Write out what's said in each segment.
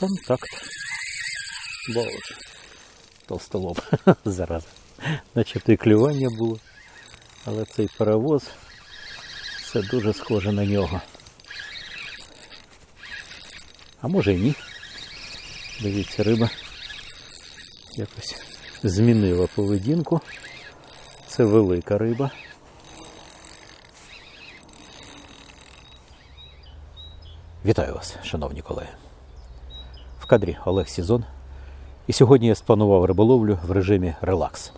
Контакт. Боже. Толстолоб. Зараза. Начебто і клювання було. Але цей паровоз це дуже схоже на нього. А може і ні. Дивіться, риба якось змінила поведінку. Це велика риба. Вітаю вас, шановні колеги. Кадрі Олег Сізон. І сьогодні я спланував риболовлю в режимі релакс.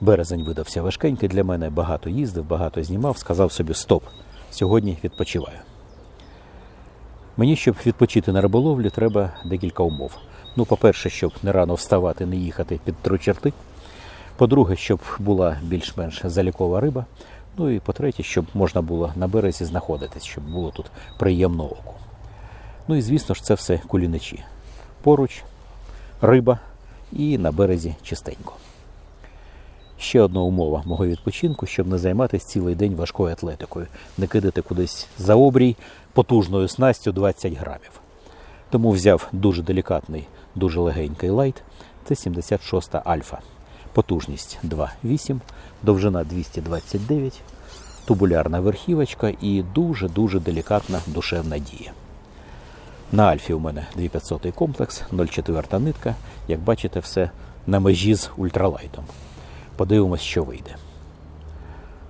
Березень видався важкенький для мене, багато їздив, багато знімав, сказав собі стоп. Сьогодні відпочиваю. Мені, щоб відпочити на риболовлі, треба декілька умов. Ну, по-перше, щоб не рано вставати, не їхати під трочерти. По-друге, щоб була більш-менш залікова риба. Ну і по-третє, щоб можна було на березі знаходитись, щоб було тут приємно оку. Ну і звісно ж, це все куліничі. Поруч риба і на березі чистенько. Ще одна умова мого відпочинку, щоб не займатися цілий день важкою атлетикою, не кидати кудись за обрій потужною снастю 20 грамів. Тому взяв дуже делікатний, дуже легенький лайт. Це 76 альфа. Потужність 2,8, довжина 229, тубулярна верхівочка і дуже-дуже делікатна душевна дія. На Альфі у мене 2500 комплекс, 0,4 нитка. Як бачите, все на межі з ультралайтом. Подивимось, що вийде.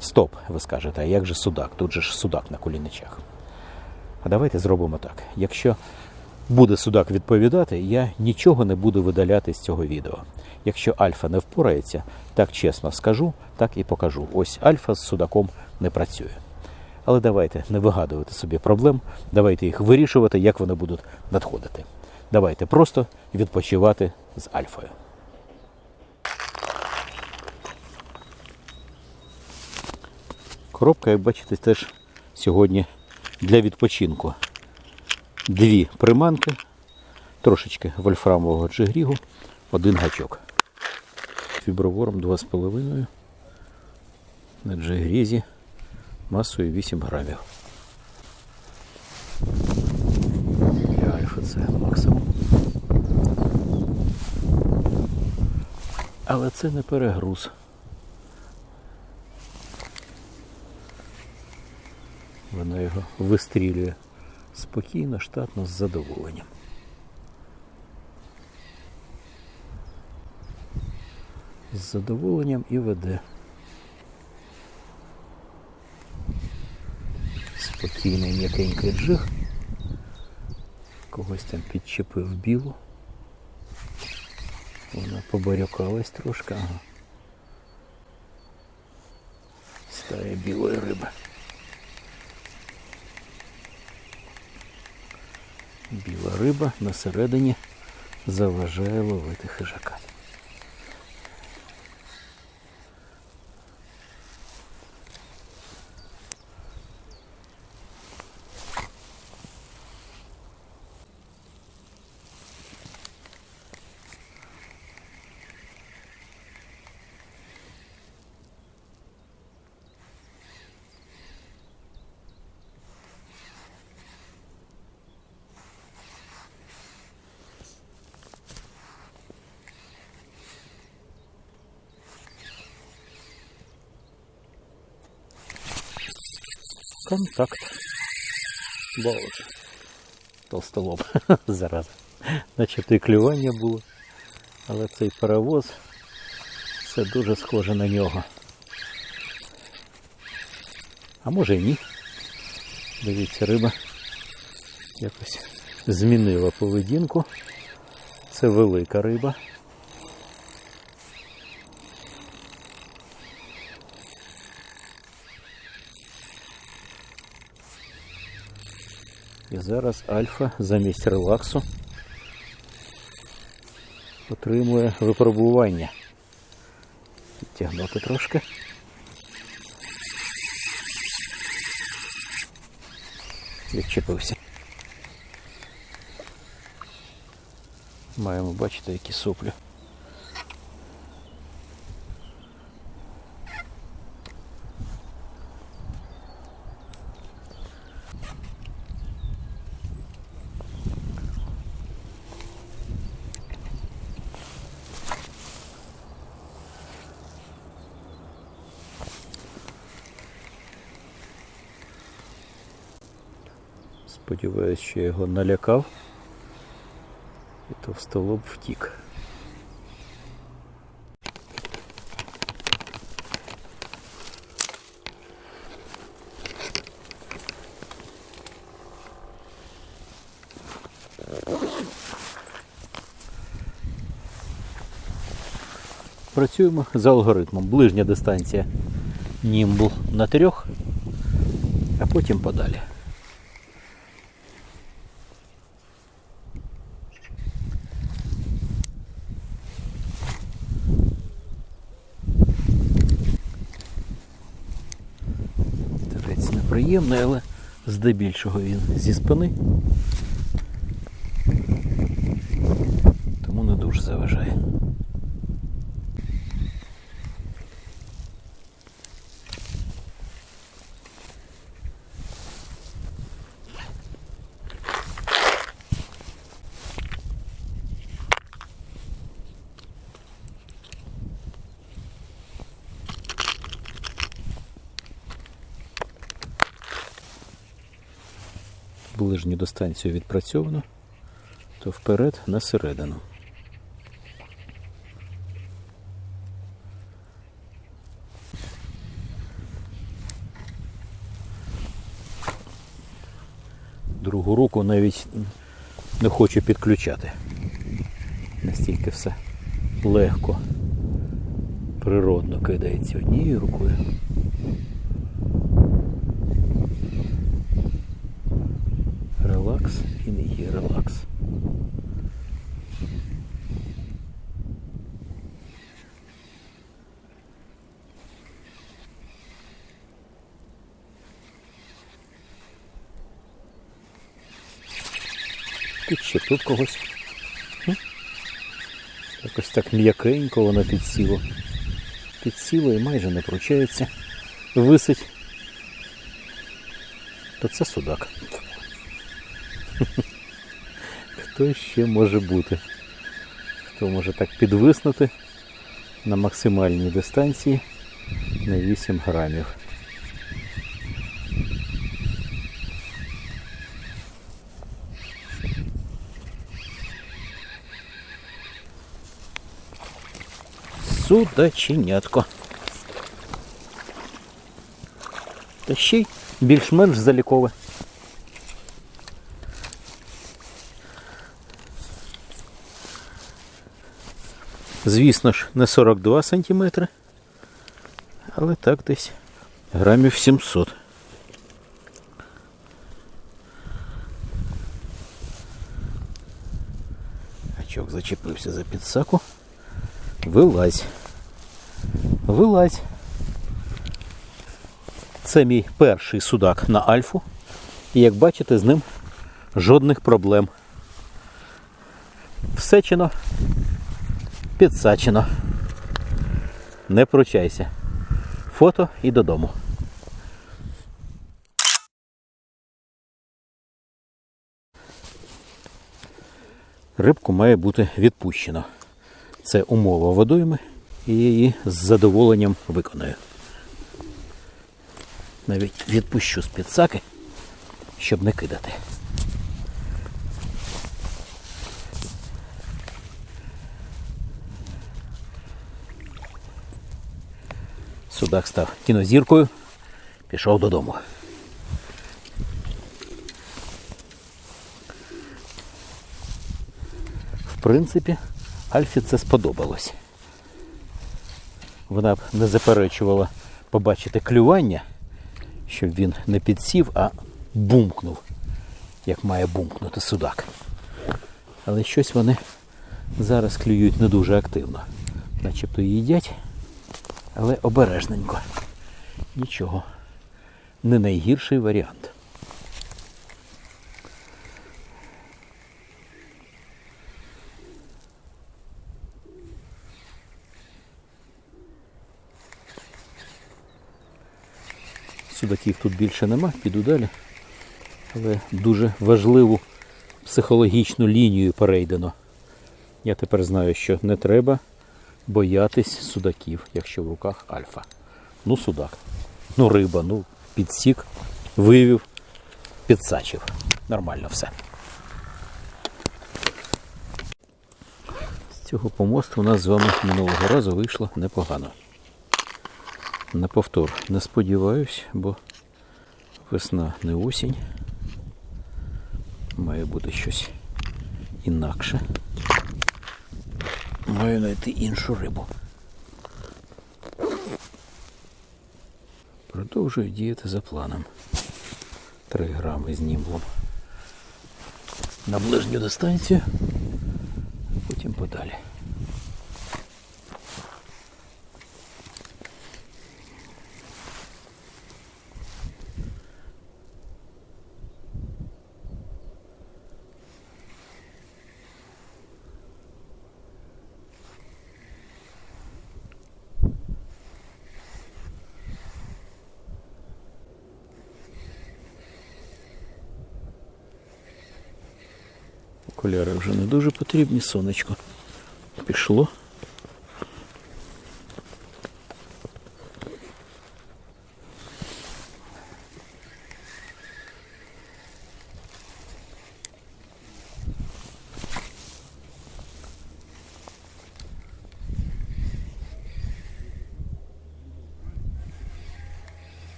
Стоп, ви скажете, а як же судак? Тут же ж судак на куліничах. А давайте зробимо так. Якщо буде судак відповідати, я нічого не буду видаляти з цього відео. Якщо альфа не впорається, так чесно скажу, так і покажу. Ось альфа з судаком не працює. Але давайте не вигадувати собі проблем, давайте їх вирішувати, як вони будуть надходити. Давайте просто відпочивати з альфою. Коробка, як бачите, теж сьогодні для відпочинку. Дві приманки, трошечки вольфрамового джигрігу, один гачок. Фібровором 2,5 на джигрізі масою 8 грамів. Для альфа це максимум. Але це не перегруз. Вона його вистрілює спокійно, штатно, з задоволенням. З задоволенням і веде. Спокійний м'якенький джиг. Когось там підчепив білу. Вона побарюкалась трошки, ага. Стає білої риби. Біла риба на середині заважає ловити хижака. Контакт. Боже. Толстолоб. Зараза. Начебто і клювання було. Але цей паровоз це дуже схоже на нього. А може і ні. Дивіться, риба якось змінила поведінку. Це велика риба. Зараз альфа замість релаксу отримує випробування. Підтягнути трошки. Відчепився. Маємо бачити, які соплі. Сподіваюсь, що я його налякав. І товстолоб втік. Працюємо за алгоритмом. Ближня дистанція німбл на трьох, а потім подалі. Терець неприємний, але здебільшого він зі спини. Тому не дуже заважає. Ближню дистанцію відпрацьовано, то вперед на середину. Другу руку навіть не хочу підключати. Настільки все легко, природно кидається однією рукою. Релакс і не є релакс. Підщепив когось. Якось так м'якенько воно підсіло. Підсіло і майже не пручається. Висить. То це судак. Хто ще може бути? Хто може так підвиснути на максимальній дистанції на 8 грамів? Судаченятко. Та ще й більш-менш залікове. Звісно ж, не 42 сантиметри, але так десь грамів 700. Гачок зачепився за підсаку. Вилазь. Вилазь. Це мій перший судак на альфу. І як бачите, з ним жодних проблем. Всечено підсачено. Не пручайся. Фото і додому. Рибку має бути відпущено. Це умова водойми і її з задоволенням виконую. Навіть відпущу з підсаки, щоб не кидати. Судак став кінозіркою, пішов додому. В принципі, Альфі це сподобалось. Вона б не заперечувала побачити клювання, щоб він не підсів, а бумкнув, як має бумкнути судак. Але щось вони зараз клюють не дуже активно. Начебто їдять але обережненько. Нічого. Не найгірший варіант. Судаків тут більше нема, піду далі. Але дуже важливу психологічну лінію перейдено. Я тепер знаю, що не треба боятись судаків, якщо в руках альфа. Ну, судак. Ну, риба, ну, підсік, вивів, підсачив. нормально все. З цього помосту у нас з вами минулого разу вийшло непогано. На повтор не сподіваюсь, бо весна не осінь. Має бути щось інакше. Маю знайти іншу рибу. Продовжую діяти за планом. 3 грами з німблом. На ближню дистанцію, а потім подалі. Окуляри вже не дуже потрібні, сонечко пішло.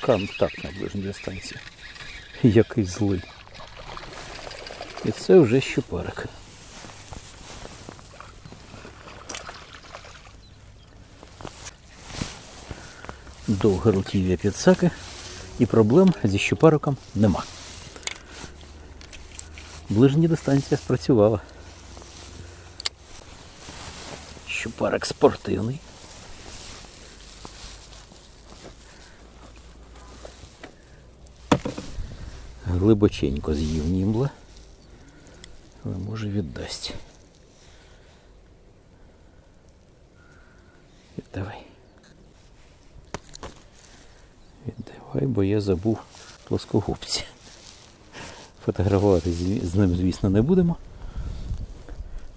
Контакт на ближній. Який злий. І це вже щупарик. Довге руків'я підсаки і проблем зі щупариком нема. Ближня дистанція спрацювала. Щупарик спортивний. Глибоченько з'їв німбла, але може віддасть. Віддавай. Віддавай, бо я забув плоскогубці. Фотографувати з ним, звісно, не будемо.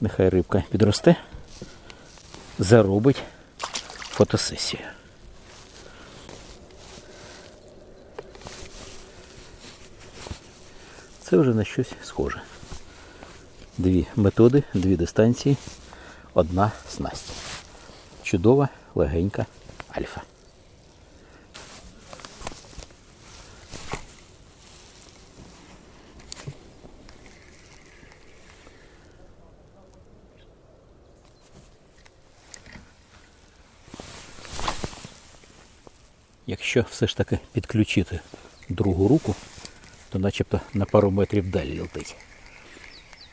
Нехай рибка підросте, заробить фотосесію. Це вже на щось схоже. Дві методи, дві дистанції, одна снасть. Чудова, легенька альфа. Якщо все ж таки підключити другу руку, то начебто на пару метрів далі летить.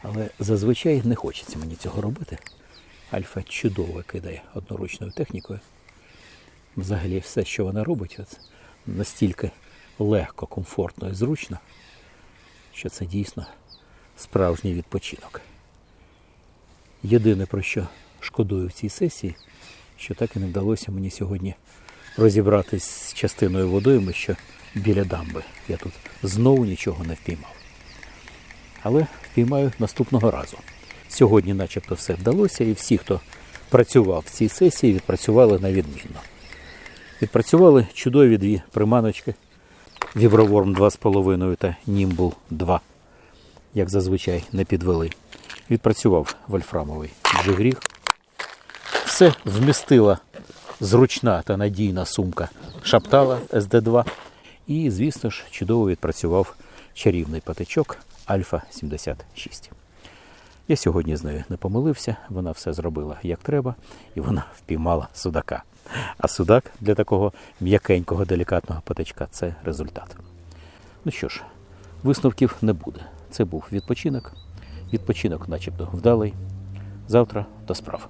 Але зазвичай не хочеться мені цього робити. Альфа чудово кидає одноручною технікою. Взагалі все, що вона робить, настільки легко, комфортно і зручно, що це дійсно справжній відпочинок. Єдине про що шкодую в цій сесії, що так і не вдалося мені сьогодні розібратись з частиною водойми, що біля дамби. Я тут знову нічого не впіймав. Але впіймаю наступного разу. Сьогодні начебто все вдалося, і всі, хто працював в цій сесії, відпрацювали на відмінно. Відпрацювали чудові дві приманочки. Віброворм 2,5 та Німбл 2, як зазвичай не підвели. Відпрацював вольфрамовий джигріг. Все вмістила зручна та надійна сумка Шаптала SD2. І, звісно ж, чудово відпрацював чарівний патичок Альфа 76. Я сьогодні з нею не помилився, вона все зробила як треба, і вона впіймала судака. А судак для такого м'якенького, делікатного патичка це результат. Ну що ж, висновків не буде. Це був відпочинок. Відпочинок, начебто, вдалий. Завтра до справ.